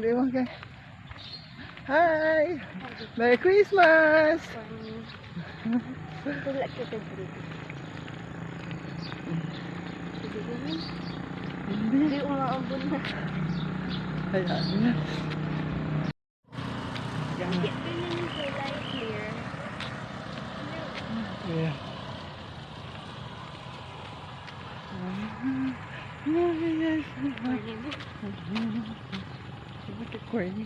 Hindi mo kay. Hi! Merry Christmas! Tulak kita dito. Sige naman. Hindi. Hindi umaambon na. Hayaan na. Ganyan yung kulay clear. Yeah. Yes. Mo. Bakit corny?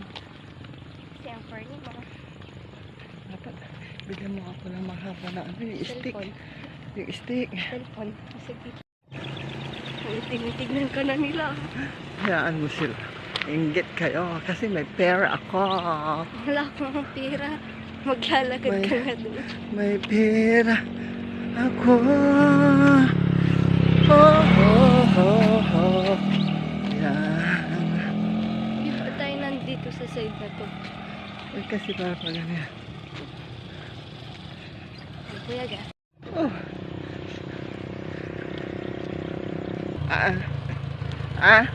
Kasi ang corny mo. Dapat bigyan mo ako ng mahaba na ano, yung stick. Yung stick. Cellphone. Sige. Tinitignan ka na nila. Hayaan mo sila. Inggit kayo kasi may pera ako. Wala akong pera. Maglalakad May- ka nga doon. May pera ako. Oh, oh, oh, oh. Yan. Di ba tayo nandito sa side na to? Uy, kasi para pa ganyan. Ay, kuya ga. Oh. Ah. Ah.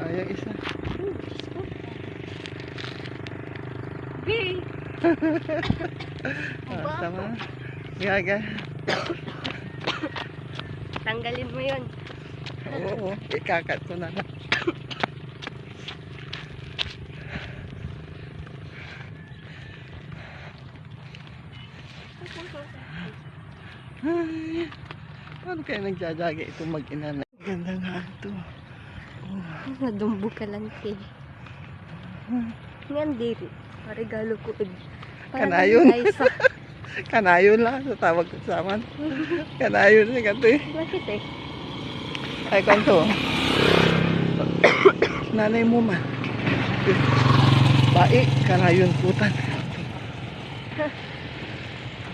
Ah, yung isa. Oh, Diyos ko. Be! Ah, tama. Gaga. Tanggalin mo yun. Oo, ikakat ko na lang. Ay, paano kaya nagjajagi itong mag-ina na? Ganda nga ito. Oh. Nadumbo ka lang, te. Ngayon, diri. Regalo ko. ed. Para Kanayon. Ay, sa... Kanayon lang sa tawag ko sa aman. Kanayon ni kanto eh. Bakit eh? Ay kanto. Nanay mo man. Baik, kanayon putan.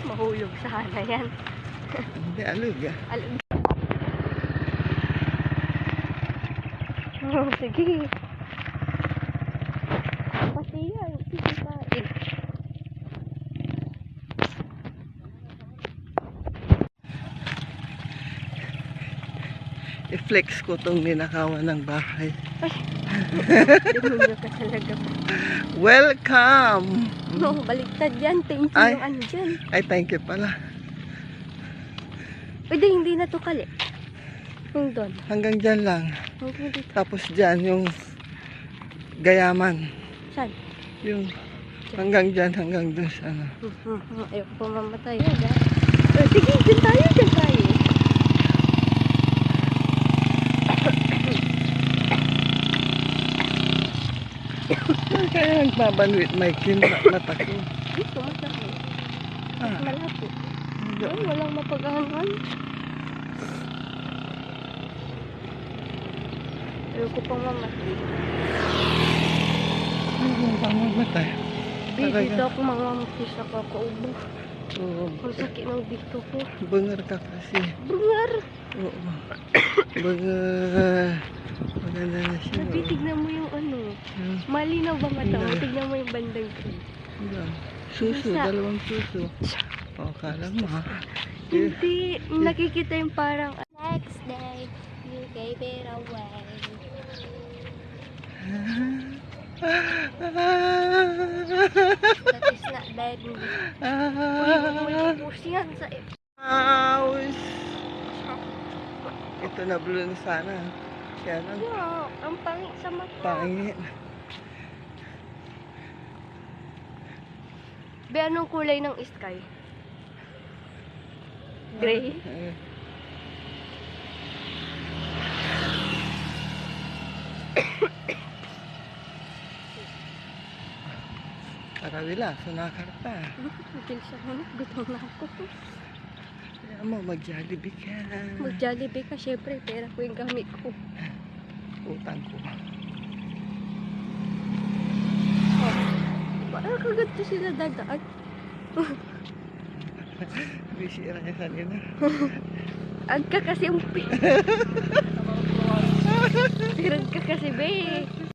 Mahulog sana yan. Hindi, alug ah. Alam. Oh, sige. Pati yan. Sige pa. Eh, I-flex ko tong ninakawan ng bahay. Demonyo ka talaga. Welcome! No, baliktad yan. Thank you Ay. yung ano dyan. Ay, thank you pala. Pwede hindi na to kali. Yung doon. Hanggang dyan lang. Hanggang dito. Tapos dyan, yung gayaman. Saan? Yung hanggang dyan, hanggang dun sa ano. Ayoko pa mamatay. Ah. Sige, dyan tayo, dyan tayo. Ay, kaya nagbabanwit may kin mata ko. Dito, masama. Ah, Malapit. Ay, walang mapagahangan. Ayoko pang mamatay. Ay, yung pamamatay. Di, dito ako mamamatay sa kakaubo. Oo. Ang sakit ng dito ko. Bungar ka kasi. Bungar! Oo. Bungar. Maganda na siya. Sabi, tignan mo yung ano. Hmm. Malinaw ba mata mo? Tignan mo yung bandang ko. Yan. Suso, Basta. dalawang suso. O, kala mo ha. Hindi, nakikita yung parang... Next day, you gave it away. Is not bad. Uy, Ah, pusi yan sa... House. Ito na blue na sana. Kaya lang, No, ang pangit sa mata. pangit. Be, anong kulay ng sky? Gray? Karawila, sunakarta. Mabilis ako na. Gutom na ako. Kaya mo, mag-jollibee ka. Mag-jollibee ka, syempre. Pera ko yung gamit ko. Utang ko. Parang kaganto sila dadaan. Bisira niya kanina. Ang ka kasi umpi. Tirag ka kasi, be.